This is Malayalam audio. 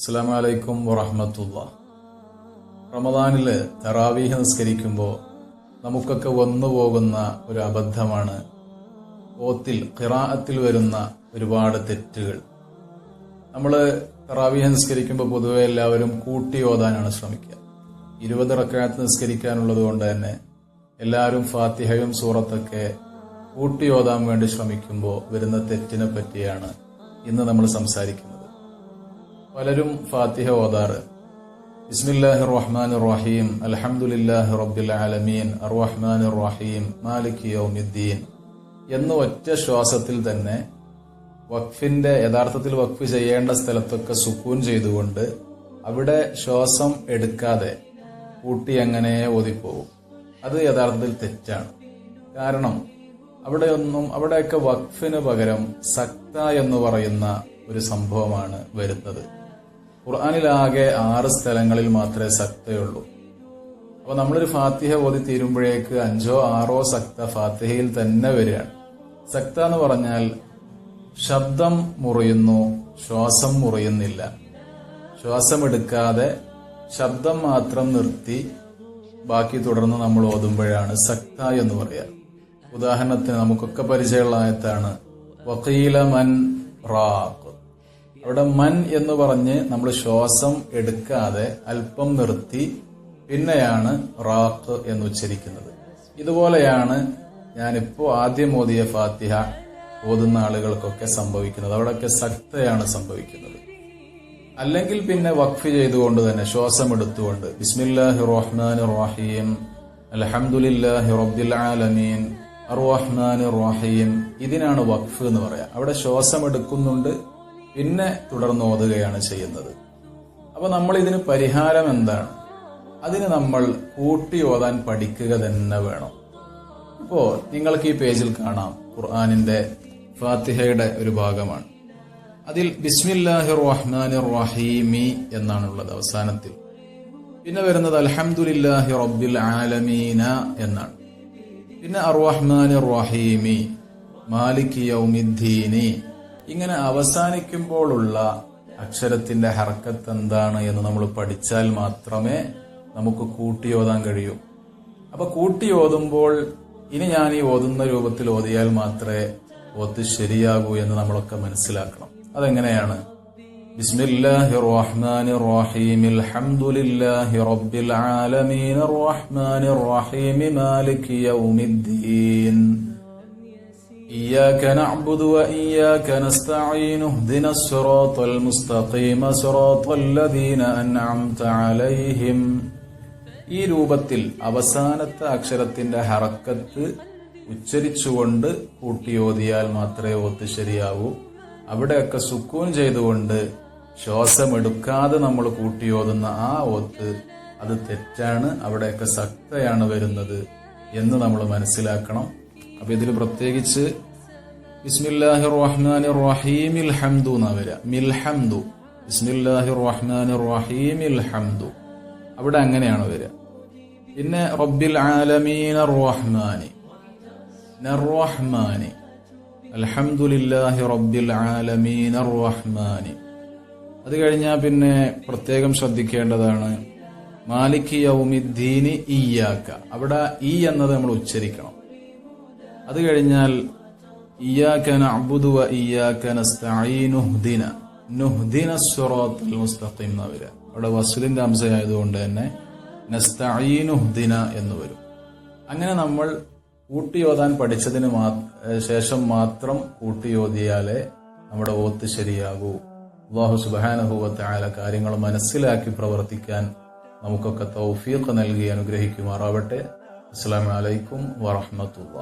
അസ്സാം വലൈക്കും വറഹമത്തുള്ള. റമദാനിൽ തറാവീഹ് നിസ്കരിക്കുമ്പോൾ നമുക്കൊക്കെ വന്നു പോകുന്ന ഒരു അബദ്ധമാണ് ഓത്തിൽ ഖിറാഅത്തിൽ വരുന്ന ഒരുപാട് തെറ്റുകൾ. നമ്മൾ തറാവീഹ് നിസ്കരിക്കുമ്പോൾ പൊതുവെ എല്ലാവരും കൂട്ടി ഓതാനാണ് ശ്രമിക്കുക. ഇരുപത് റക്കാത്ത് നിസ്കരിക്കാനുള്ളത് കൊണ്ട് തന്നെ എല്ലാവരും ഫാത്തിഹയും സൂറത്തൊക്കെ കൂട്ടി ഓതാൻ വേണ്ടി ശ്രമിക്കുമ്പോൾ വരുന്ന തെറ്റിനെ പറ്റിയാണ് ഇന്ന് നമ്മൾ സംസാരിക്കുന്നത്. പലരും ഫാത്തിഹ ഓതാറ്. ബിസ്മില്ലാഹി റഹ്മാൻ റഹീം അലഹമുല്ലാഹി റബ്ബിൽ ആലമീൻ അർറഹ്മാൻ റഹീം മാലിക് യൗമിദ്ദീൻ. എന്ന ഒറ്റ ശ്വാസത്തിൽ തന്നെ വഖഫിന്റെ യഥാർത്ഥത്തിൽ വഖഫ് ചെയ്യേണ്ട സ്ഥലത്തൊക്കെ സുക്കൂൻ ചെയ്തുകൊണ്ട് അവിടെ ശ്വാസം എടുക്കാതെ കൂട്ടി അങ്ങനെ ഓതിപ്പോവും. അത് യഥാർത്ഥത്തിൽ തെറ്റാണ്. കാരണം അവിടെയൊന്നും അവിടെയൊക്കെ വഖഫിന് പകരം സക്ത എന്ന് പറയുന്ന ഒരു സംഭവമാണ് വരുന്നത്. ഖുർആാനിലാകെ ആറ് സ്ഥലങ്ങളിൽ മാത്രമേ സക്തയുള്ളൂ. അപ്പൊ നമ്മളൊരു ഫാത്തിഹ ഓതി തീരുമ്പോഴേക്ക് അഞ്ചോ ആറോ സക്ത ഫാത്തിഹയിൽ തന്നെ വരികയാണ്. സക്ത എന്ന് പറഞ്ഞാൽ ശബ്ദം മുറിയുന്നു ശ്വാസം മുറിയുന്നില്ല. ശ്വാസം എടുക്കാതെ ശബ്ദം മാത്രം നിർത്തി ബാക്കി തുടർന്ന് നമ്മൾ ഓതുമ്പോഴാണ് സക്ത എന്ന് പറയുക ഉദാഹരണത്തിന് നമുക്കൊക്കെ പരിചയമുള്ള ആയത്താണ് വക്കീല മൻ റാഖ്. അവിടെ മൻ എന്ന് പറഞ്ഞ് നമ്മൾ ശ്വാസം എടുക്കാതെ അല്പം നിർത്തി പിന്നെയാണ് റാഖ് എന്ന് ഉച്ചരിക്കുന്നത്. ഇതുപോലെയാണ് ഞാനിപ്പോ ആദ്യം ഓതിയ ഫാത്തിഹ ഓതുന്ന ആളുകൾക്കൊക്കെ സംഭവിക്കുന്നത്. അവിടെയൊക്കെ സക്തയാണ് സംഭവിക്കുന്നത്. അല്ലെങ്കിൽ പിന്നെ വഖഫ് ചെയ്തുകൊണ്ട് തന്നെ ശ്വാസം എടുത്തുകൊണ്ട് ബിസ്മില്ലാഹി റഹ്മാൻ റഹീം അൽഹംദുലില്ലാഹി റബ്ബിൽ ആലമീൻ അർ റഹ്മാനി റഹീം ഇതിനാണ് വഖഫ് എന്ന് പറയാം. അവിടെ ശ്വാസം എടുക്കുന്നുണ്ട് പിന്നെ തുടർന്ന് ഓതുകയാണ് ചെയ്യുന്നത്. അപ്പൊ നമ്മൾ ഇതിന് പരിഹാരം എന്താണ്? അതിന് നമ്മൾ കൂട്ടി ഓതാൻ പഠിക്കുക തന്നെ വേണം. ഇപ്പോ നിങ്ങൾക്ക് ഈ പേജിൽ കാണാം. ഖുർആാനിന്റെ ഫാത്തിഹയുടെ ഒരു ഭാഗമാണ്. അതിൽ ബിസ്മില്ലാഹി റഹ്മാൻ റഹീമി എന്നാണുള്ളത് അവസാനത്തിൽ. പിന്നെ വരുന്നത് അൽഹംദുലില്ലാഹി റബ്ബിൽ ആലമീന എന്നാണ്. പിന്നെ അർ അർറഹ്മാൻ റഹീമി മാലിക് യൗമിദ്ദീനി ഇങ്ങനെ അവസാനിക്കുമ്പോഴുള്ള അക്ഷരത്തിന്റെ ഹർക്കത്ത് എന്താണ് എന്ന് നമ്മൾ പഠിച്ചാൽ മാത്രമേ നമുക്ക് കൂട്ടി ഓതാൻ കഴിയൂ. അപ്പൊ കൂട്ടി ഓതുമ്പോൾ ഇനി ഞാൻ ഈ ഓതുന്ന രൂപത്തിൽ ഓതിയാൽ മാത്രമേ ഓത്ത് ശരിയാകൂ എന്ന് നമ്മളൊക്കെ മനസ്സിലാക്കണം. അതെങ്ങനെയാണ്? ബിസ്മില്ലാഹി റഹീം അൽഹംദുലില്ലാഹി റബ്ബിൽ റഹീം إياك نعبد وإياك نستعين اهدنا الصراط المستقيم صراط الذين أنعمت عليهم ഈ രൂപത്തിൽ അവസാനത്തെ അക്ഷരത്തിന്റെ ഹറക്കത്ത് ഉച്ചരിച്ചുകൊണ്ട് കൂട്ടിയോതിയാൽ മാത്രമേ ഓത്ത് ശരിയാവൂ അവിടെയൊക്കെ സുക്കൂൻ ചെയ്തുകൊണ്ട് ശ്വാസമെടുക്കാതെ നമ്മൾ കൂട്ടിയോതുന്ന ആ ഓത്ത് അത് തെറ്റാണ് അവിടെയൊക്കെ സക്തയാണ് വരുന്നത് എന്ന് നമ്മൾ മനസ്സിലാക്കണം അപ്പൊ ഇതിൽ പ്രത്യേകിച്ച് ബിസ്മില്ലാഹി റഹ്മാൻ റഹീമിൽ ഹംദു എന്നാ വരിക. മിൽഹംദു. ബിസ്മില്ലാഹി റഹ്മാൻ റഹീമിൽ ഹംദു അവിടെ അങ്ങനെയാണ് വരിക. പിന്നെ റബ്ബിൽ ആലമീൻ റഹ്മാനി റഹ്മാനി അൽഹംദുലില്ലാഹി റബ്ബിൽ ആലമീൻ റഹ്മാനി അത് കഴിഞ്ഞാൽ പിന്നെ പ്രത്യേകം ശ്രദ്ധിക്കേണ്ടതാണ് മാലിക് യൗമിദ്ദീനി ഇയാക്ക അവിടെ ഈ എന്നത് നമ്മൾ ഉച്ചരിക്കണം. അത് കഴിഞ്ഞാൽ ഇയാക്ക നഅ്ബുദു വ ഇയാക്ക നസ്തഈൻ ഉഹ്ദിന നുഹ്ദിന മുസ്തഖീം അവിടെ വസ്ലിന്റെ അംശമായതുകൊണ്ട് തന്നെ നസ്തഈൻ ഉഹ്ദിന എന്ന് വരും. അങ്ങനെ നമ്മൾ കൂട്ടിയോതാൻ പഠിച്ചതിന് ശേഷം മാത്രം കൂട്ടിയോതിയാലേ നമ്മുടെ ഓത്ത് ശരിയാകൂ. അള്ളാഹു സുബാനഹുവത്തെ ആയ കാര്യങ്ങൾ മനസ്സിലാക്കി പ്രവർത്തിക്കാൻ നമുക്കൊക്കെ തൗഫീഖ് നൽകി അനുഗ്രഹിക്കുമാറാവട്ടെ. അസ്സാം വലൈക്കും വറഹമത്തുള്ള